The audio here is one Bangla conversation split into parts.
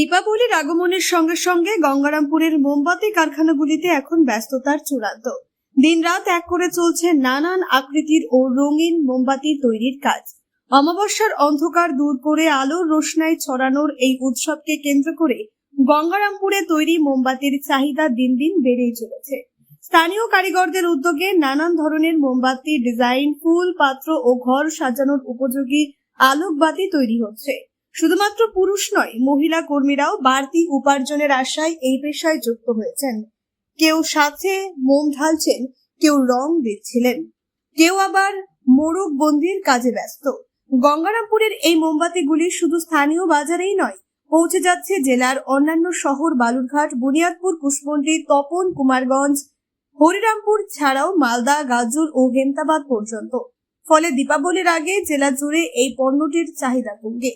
দীপাবলির আগমনের সঙ্গে সঙ্গে গঙ্গারামপুরের মোমবাতি কারখানাগুলিতে এখন ব্যস্ততার চূড়ান্ত। দিনরাত এক করে চলছে নানান আকৃতির ও রঙিন মোমবাতি তৈরির কাজ। অমাবস্যার অন্ধকার দূর করে আলোর রোশনায় ছড়ানোর এই উৎসবকে কেন্দ্র করে গঙ্গারামপুরে তৈরি মোমবাতির চাহিদা দিন দিন বেড়েই চলেছে। স্থানীয় কারিগরদের উদ্যোগে নানান ধরনের মোমবাতি, ডিজাইন, ফুল, পাত্র ও ঘর সাজানোর উপযোগী আলোকবাতি তৈরি হচ্ছে। শুধুমাত্র পুরুষ নয়, মহিলা কর্মীরাও বাড়তি উপার্জনের আশায় এই পেশায় যুক্ত হয়েছেন। কেউ সাথে মোম ঢালছেন, কেউ রং দিচ্ছিলেন। কেউ আবার মোরগ বন্দির কাজে ব্যস্ত। গঙ্গারামপুরের এই মোমবাতিগুলি শুধু স্থানীয় বাজারেই নয়, পৌঁছে যাচ্ছে জেলার অন্যান্য শহর বালুরঘাট, বুনিয়াদপুর কুশমন্ডি তপন, কুমারগঞ্জ, হরিরামপুর ছাড়াও মালদা গাজল ও হেমতাবাদ পর্যন্ত। ফলে দীপাবলির আগে জেলা জুড়ে এই পণ্যটির চাহিদা কমবে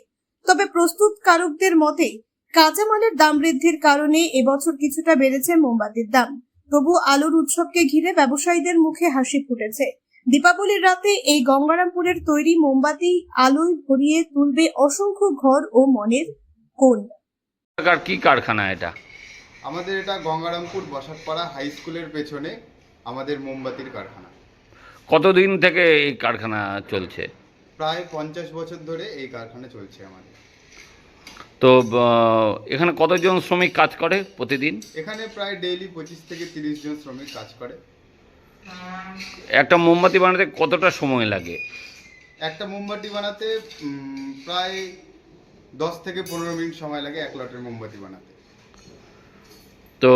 তবে প্রস্তুতকারকদের মতে কাঁচামালের দাম বৃদ্ধির কারণে এবছর কিছুটা বেড়েছে মোমবাতির দাম। তবু আলোর উৎসবকে ঘিরে ব্যবসায়ীদের মুখে হাসি ফুটেছে। দীপাবলির রাতে এই গঙ্গারামপুরের তৈরি মোমবাতি আলোয় ভরিয়ে তুলবে অসংখ্য ঘর ও মনের কোণ। এলাকার কি কারখানা এটা? আমাদের এটা গঙ্গারামপুর বসাকপাড়া হাই স্কুলের পেছনে আমাদের মোমবাতির কারখানা। কতদিন থেকে এই কারখানা চলছে? প্রায় পঞ্চাশ বছর ধরে এই কারখানা চলছে আমাদের। তো এখানে কতজন শ্রমিক কাজ করে প্রতিদিন? এখানে প্রায় ডেইলি পঁচিশ থেকে তিরিশ জন শ্রমিক কাজ করে। একটা মোমবাতি বানাতে কতটা সময় লাগে? একটা মোমবাতি বানাতে প্রায় দশ থেকে পনেরো মিনিট সময় লাগে এক লটের মোমবাতি বানাতে। তো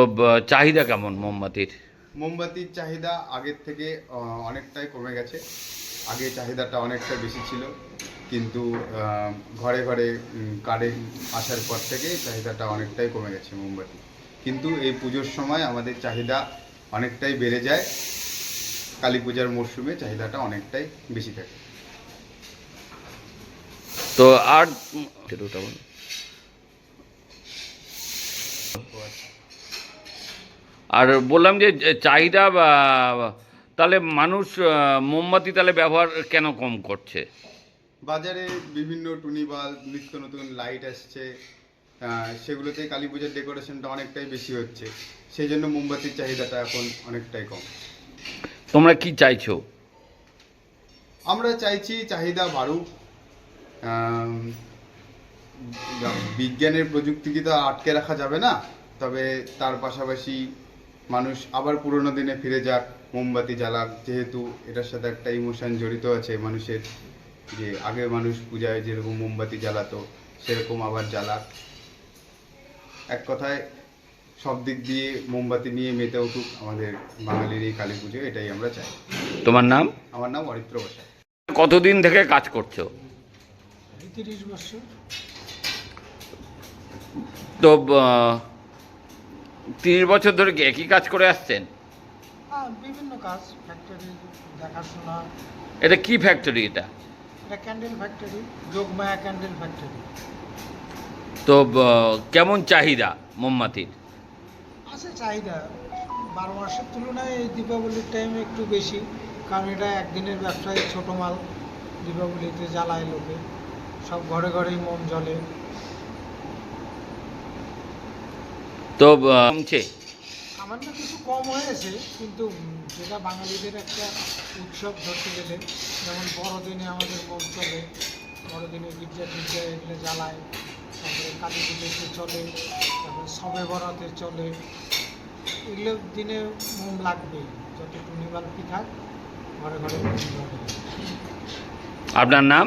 চাহিদা কেমন মোমবাতির? মোমবাতির চাহিদা আগের থেকে অনেকটাই কমে গেছে। আগে চাহিদাটা অনেকটা বেশি ছিল। কিন্তু ঘরে ঘরে কারেন্ট আসার পর থেকে চাহিদাটা অনেকটাই কমে গেছে মোমবাতি। কিন্তু এই পুজোর সময় আমাদের চাহিদা অনেকটাই বেড়ে যায়। কালী পূজার মরশুমে চাহিদাটা অনেকটাই বেশি থাকে। তো আর আর বললাম যে চাহিদা বা তাহলে মানুষ মোমবাতি তাহলে ব্যবহার কেন কম করছে? বাজারে বিভিন্ন টুনি বাল্ব নিত্য নতুন লাইট আসছে সেগুলোতে কালী পূজার ডেকোরেশনটা অনেকটাই বেশি হচ্ছে। সেই জন্য মোমবাতির চাহিদাটা এখন অনেকটাই কম। তোমরা কি চাইছো? আমরা চাইছি চাহিদা বাড়ুক। বিজ্ঞানের প্রযুক্তিকে তো আটকে রাখা যাবে না তবে তার পাশাপাশি মানুষ আবার পুরোনো দিনে ফিরে যাক। মোমবাতি জ্বালাক। যেহেতু এটার সাথে একটা ইমোশন জড়িত আছে মানুষের যে আগে মানুষ পূজায় যেরকম মোমবাতি জ্বালাতো সেরকম আবার জ্বালাক। এক কথায় সব দিক দিয়ে মোমবাতি নিয়ে মেতে উঠুক আমাদের বাঙালির এই কালী পুজো এটাই আমরা চাই। তোমার নাম? আমার নাম অরিত্র বসাক। কতদিন থেকে কাজ করছ? তো তিরিশ বছর ধরে কি একই কাজ করে আসছেন? হ্যাঁ বিভিন্ন কাজ ফ্যাক্টরি দেখাশোনা। এটা কি ফ্যাক্টরি এটা? এটা candle factory Yogmaya candle factory তো কেমন চাহিদা মোমবাতির? আছে চাহিদা। বারো মাসের তুলনায় এই দীপাবলির টাইমে একটু বেশি কারণ এটা একদিনের ব্যবসায় ছোটো মাল দীপাবলিতে জ্বালায় লোকে। সব ঘরে ঘরেই মোম জ্বলে। তো কমছে। সামান্য কিছু কম হয়েছে কিন্তু যেটা বাঙালিদের একটা উৎসব ধরতে গেলে যেমন বড়দিনে আমাদের চলে বড়দিনে গির্জা টির্জা এগুলো জ্বালায় তারপরে কালী পুজোতে চলে তারপরে সবে বরাতে চলে এগুলো দিনে মোম লাগবেই যত টুনিবাল থাক ঘরে ঘরে আপনার নাম?